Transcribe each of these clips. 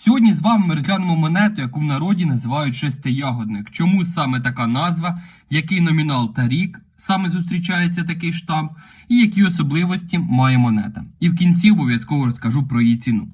Сьогодні з вами ми розглянемо монету, яку в народі називають шестиягодник. Чому саме така назва, який номінал та рік саме зустрічається такий штамп, і які особливості має монета. І в кінці обов'язково розкажу про її ціну.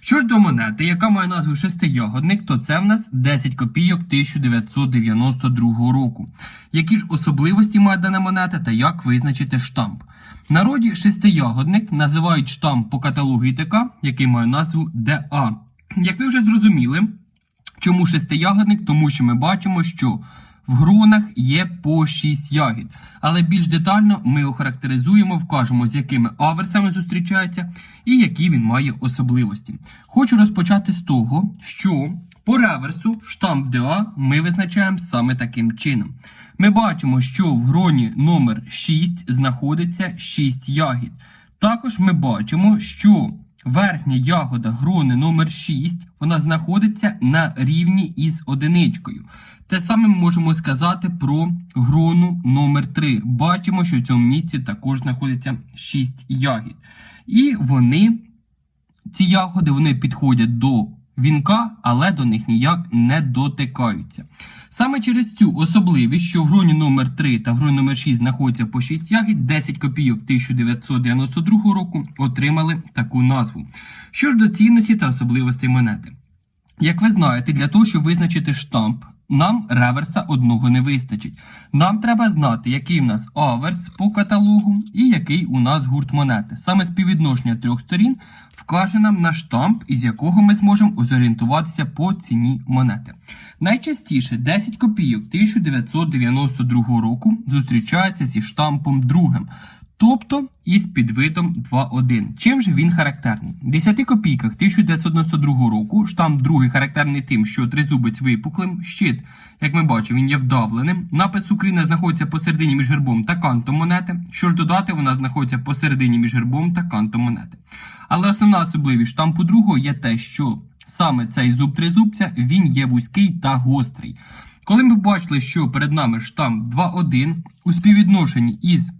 Що ж до монети, яка має назву шестиягодник, то це в нас 10 копійок 1992 року. Які ж особливості має дана монета та як визначити штамп? В народі шестиягодник називають штамп по каталогу ІТК, який має назву ДА. Як ви вже зрозуміли, чому шестиягодник? Тому що ми бачимо, що в гронах є по 6 ягід. Але більш детально ми охарактеризуємо, вкажемо, з якими аверсами зустрічається і які він має особливості. Хочу розпочати з того, що по реверсу штамп ДА ми визначаємо саме таким чином. Ми бачимо, що в гроні номер 6 знаходиться 6 ягід. Також ми бачимо, що верхня ягода грони номер 6 вона знаходиться на рівні із одиничкою. Те саме ми можемо сказати про грону номер 3 Бачимо, що в цьому місці також знаходиться 6 ягід. І вони, ці ягоди, вони підходять до вінка, але до них ніяк не дотикаються. Саме через цю особливість, що в гроні номер 3 та в гроні номер 6 знаходяться по 6 ягід, 10 копійок 1992 року отримали таку назву. Що ж до цінності та особливостей монети. Як ви знаєте, для того, щоб визначити штамп, нам реверса одного не вистачить. Нам треба знати, який в нас аверс по каталогу і який у нас гурт монети. Саме співвідношення трьох сторін вкаже нам на штамп, із якого ми зможемо зорієнтуватися по ціні монети. Найчастіше 10 копійок 1992 року зустрічається зі штампом другим. Тобто із підвидом 2.1. Чим же він характерний? В 10 копійках 1992 року штамп другий характерний тим, що тризубець випуклим, щит, як ми бачимо, він є вдавленим. Напис Україна знаходиться посередині між гербом та кантом монети. Що ж додати, вона знаходиться посередині між гербом та кантом монети. Але основна особливість штампу другого є те, що саме цей зуб тризубця він є вузький та гострий. Коли ми бачили, що перед нами штамп 2.1 у співвідношенні із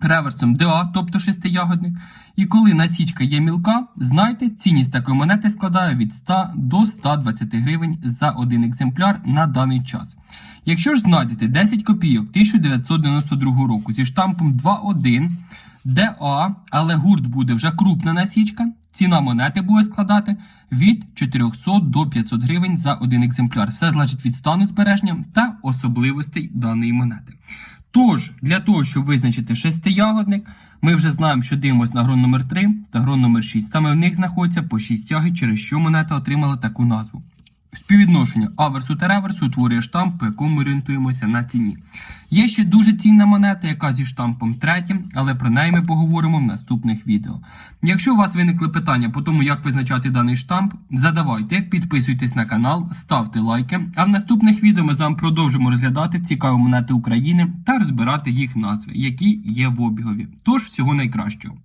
реверсом ДА, тобто шестиягодник. І коли насічка є мілка, знайте, цінність такої монети складає від 100 до 120 гривень за один екземпляр на даний час. Якщо ж знайдете 10 копійок 1992 року зі штампом 2.1 ДА, але гурт буде вже крупна насічка, ціна монети буде складати від 400 до 500 гривень за один екземпляр. Все залежить від стану збереження та особливостей даної монети. Тож, для того, щоб визначити шестиягодник, ми вже знаємо, що дивимося на грон номер 3 та грон номер 6. Саме в них знаходиться по 6 ягід, через що монета отримала таку назву. Співвідношення аверсу та реверсу утворює штамп, по якому ми орієнтуємося на ціні. Є ще дуже цінна монета, яка зі штампом третім, але про неї ми поговоримо в наступних відео. Якщо у вас виникли питання по тому, як визначати даний штамп, задавайте, підписуйтесь на канал, ставте лайки. А в наступних відео ми з вами продовжимо розглядати цікаві монети України та розбирати їх назви, які є в обігові. Тож всього найкращого.